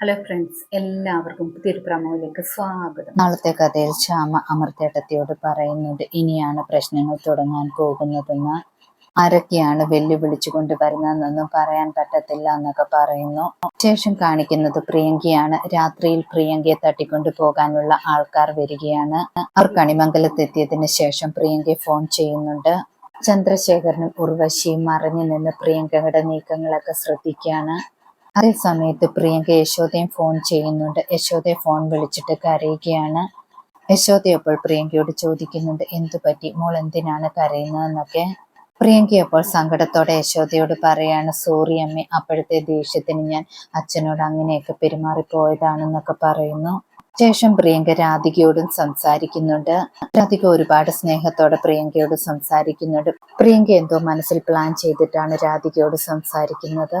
Hello friends എല്ലാവർക്കും പുതിയൊരു പ്രമോയിലേക്ക് സ്വാഗതം. നാളത്തെ കഥയിൽ ശ്യാമ അമൃതേട്ടത്തിയോട് പറയുന്നത് ഇനിയാണ് പ്രശ്നങ്ങൾ തുടങ്ങാൻ പോകുന്നതെന്ന്. ആരൊക്കെയാണ് വെല്ലുവിളിച്ചു കൊണ്ടുവരുന്നതെന്നൊന്നും പറയാൻ പറ്റത്തില്ല എന്നൊക്കെ പറയുന്നു. ശേഷം കാണിക്കുന്നത് പ്രിയങ്കയാണ്. രാത്രിയിൽ പ്രിയങ്കയെ തട്ടിക്കൊണ്ടു പോകാനുള്ള ആൾക്കാർ വരികയാണ്. അവർ കണിമംഗലത്തെത്തിയതിന് ശേഷം പ്രിയങ്കയെ ഫോൺ ചെയ്യുന്നുണ്ട്. ചന്ദ്രശേഖരനും ഉർവശിയും മറിഞ്ഞു നിന്ന് പ്രിയങ്കയുടെ നീക്കങ്ങളൊക്കെ ശ്രദ്ധിക്കുകയാണ്. അതേ സമയത്ത് പ്രിയങ്ക യശോദയും ഫോൺ ചെയ്യുന്നുണ്ട്. യശോദയെ ഫോൺ വിളിച്ചിട്ട് കരയുകയാണ്. യശോദ അപ്പോൾ പ്രിയങ്കയോട് ചോദിക്കുന്നുണ്ട് എന്തു പറ്റി മോൾ എന്തിനാണ് കരയുന്നതെന്നൊക്കെ? പ്രിയങ്ക അപ്പോൾ സങ്കടത്തോടെ യശോദയോട് പറയാണ് സോറി അമ്മേ അപ്പോഴത്തെ ദേഷ്യത്തിന് ഞാൻ അച്ഛനോട് അങ്ങനെയൊക്കെ പെരുമാറിപ്പോയതാണെന്നൊക്കെ പറയുന്നു. ശേഷം പ്രിയങ്ക രാധികയോടും സംസാരിക്കുന്നുണ്ട്. രാധിക ഒരുപാട് സ്നേഹത്തോടെ പ്രിയങ്കയോട് സംസാരിക്കുന്നുണ്ട്. പ്രിയങ്ക എന്തോ മനസ്സിൽ പ്ലാൻ ചെയ്തിട്ടാണ് രാധികയോട് സംസാരിക്കുന്നത്.